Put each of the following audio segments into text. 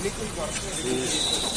Gracias.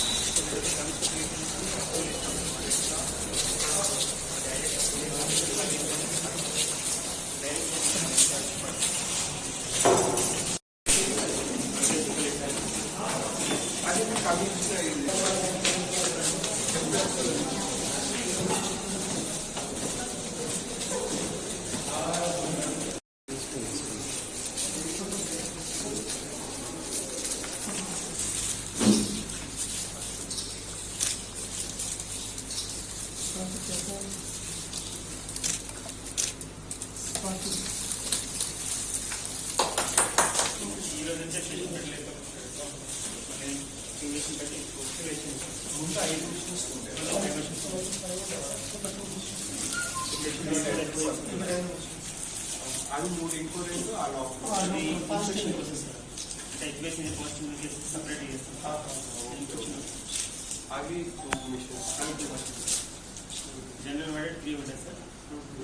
English బట్టి ముందు ఐదు క్వశ్చన్స్ అది మూడు ఇంకో రెండు ఆ లోపల అది ఇన్స్ట్రక్షన్ ప్రాసెస్ అంటే ఎడ్యుకేషన్ కాస్ట్యూమ్ చేసి సపరేట్ చేస్తాం అవి టూ మిషన్స్ జనరల్ వాడెడ్ త్రీ ఉంటుంది సార్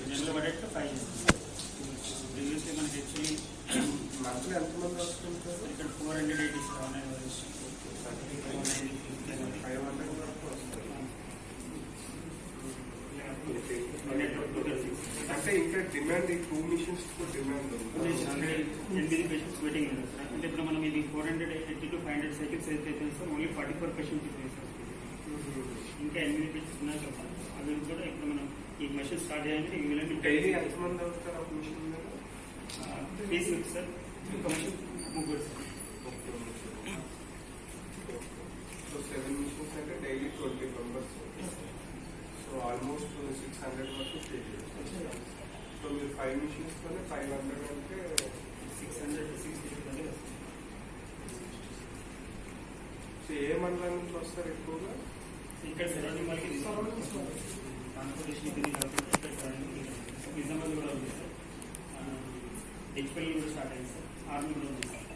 జనరల్ వాడెడ్ ఫైవ్ చేస్తాం ప్రీవియస్లీ మనకి యాక్చువల్లీ మంత్లీ ఎంతమంది వస్తుంటారు ఇక్కడ four hundred eighties online five hundred వరకు వస్తారు అంటే ఇంకా డిమాండ్ ఈ టూ మిషన్స్కు డిమాండ్ ఉంది ఎనిమిది పేషెంట్స్ వెయిటింగ్ ఉంది సార్ అంటే ఇప్పుడు మనం ఇది four hundred eighty to five hundred cycles అయితే sir only forty four patients sir ఇంకా ఎనిమిది పేషెంట్స్ ఉన్నాయి సార్ అవి కూడా ఇప్పుడు మనం ఈ మెషిన్ స్టార్ట్ చేయాలంటే ఈ విలంటి డైలీ ఎంతమంది వస్తారు ఒక మిషన్ మీద? ఫేస్ సార్ ఒక మెషిన్ ముగ్గురు సార్ సో సెవెన్ మిషన్స్ అంటే daily twenty members so almost six hundred వరకు పే చేస్తారు సో మీరు ఫైవ్ మిషన్స్ తోనే ఫైవ్ హండ్రెడ్ అంటే సిక్స్ హండ్రెడ్ సిక్స్ అంటే సో ఏ మండలం నుంచి వస్తారు ఎక్కువగా? ఇక్కడ సరౌండింగ్ వాళ్ళకి ట్రాన్స్పోర్టేషన్ ఇది కాకుండా ఇక్కడ నిజామాబాద్ కూడా ఉంది సార్. హెచ్పల్లి కూడా స్టార్ట్ అయింది సార్. ఆర్మీ కూడా ఉంది సార్.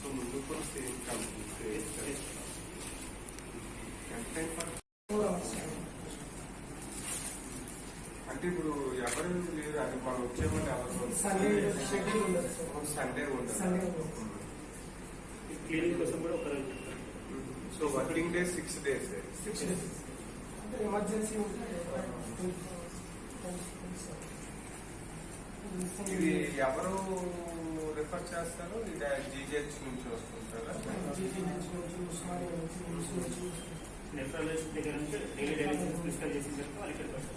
సో ముందు కూడా సేమ్ కంపెనీ? అంటే ఇప్పుడు ఎవరు లేరు అది మనం వచ్చేమంటే సండే షెడ్యూల్ ఉండదు కోసం కూడా ఒక so working day six days six days అంటే ఎమర్జెన్సీ ఉంటే ఇది ఎవరు రిఫర్ చేస్తారు? ఇది జీజీహెచ్ నుంచి వస్తుంటారా? నెఫ్రాలజిస్ట్ దగ్గర నుంచి డైలీ డయాలిసిస్ ప్రిస్క్రైబ్ చేసిన తర్వాత వాళ్ళు ఇక్కడికి వస్తారు.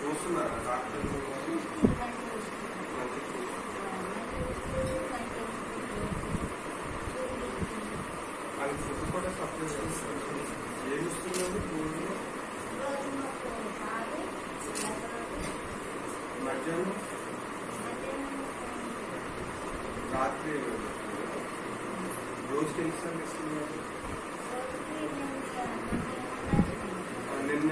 చూస్తున్నారా డాక్టర్ వాళ్ళకి ఫుడ్ కూడా సప్లై చేస్తారు ఏమి ఇస్తున్నారు ఫుడ్లో మధ్యాహ్నం రాత్రి రోజుకి ఎన్నిసార్లు ఇస్తున్నారు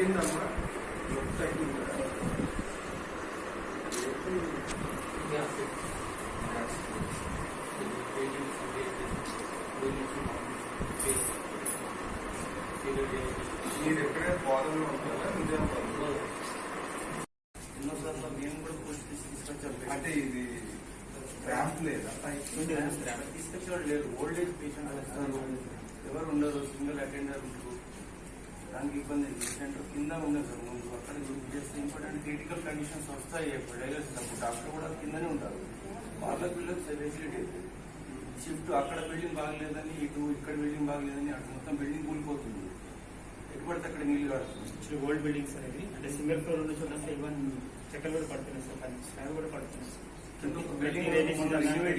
తగ్గిందమ్మా తగ్గిందా. మీరు ఎక్కడే బోధనలో ఉంటారా? నిజామాబాద్ ఎన్నోసార్లు మేము కూడా స్టేషన్ తీసుకొచ్చాం. అంటే ఇది ర్యాంప్ లేదా? తీసుకొచ్చేవాళ్ళు లేరు ఓల్డ్ ఏజ్ పేషెంట్ ఎవరు ఉండరు సింగిల్ అటెండర్ ఉంటారు ఇబ్బంది సెంటర్ కింద ఉండదు సార్ ముందు అక్కడ చేస్తే ఇంపార్టెంట్ క్రిటికల్ కండిషన్స్ వస్తాయి డైలర్స్ అప్పుడు డాక్టర్ కూడా కిందనే ఉంటారు. వాళ్ళకి వీళ్ళకి ఫెసిలిటీ షిఫ్ట్ అక్కడ బిల్డింగ్ బాగలేదని ఇటు ఇక్కడ బిల్డింగ్ బాగలేదని అటు మొత్తం బిల్డింగ్ కూలిపోతుంది. ఎటు పడితే అక్కడ నీళ్ళు కాడుతుంది ఓల్డ్ బిల్డింగ్స్ అనేది అంటే సింగిల్ ఫ్లోర్ ఉన్న చోట ఈవెన్ చెక్కలు కూడా పడుతున్నాయి సార్. స్లాబ్ కూడా పడుతున్నాయి బిల్డింగ్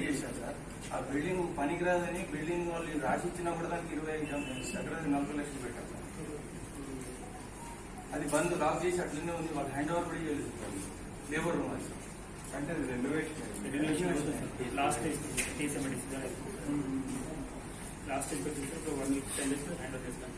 చేశారు? సార్. ఆ బిల్డింగ్ పనికిరాదని బిల్డింగ్ వాళ్ళు రాసి ఇచ్చినా కూడా దానికి ఇరవై ఐదు దగ్గర నలభై లక్షలు పెట్టారు అది బంద్ లాక్ చేసి అట్లనే ఉంది. వాళ్ళు హ్యాండ్ ఓవర్ కూడా చేయలేదు లేబర్ రూమ్ అది. సార్. అంటే renovation last last one week ten days hand over చేస్తాను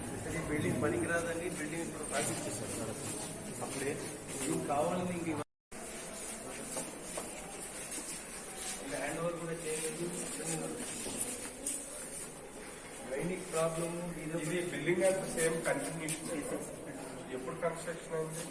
ఈ బిల్డింగ్ పనికిరాదని బిల్డింగ్ ఇప్పుడు రాసి ఇచ్చేసారు సార్. అప్పుడే ఇది కావాలని ఇంక హ్యాండ్ ఓవర్ కూడా చేయలేదు గైనిక్ ప్రాబ్లమ్ ఇది బిల్డింగ్ అంతా సేమ్ కంటిన్యూషన్ ఎప్పుడు కన్స్ట్రక్షన్ అయింది?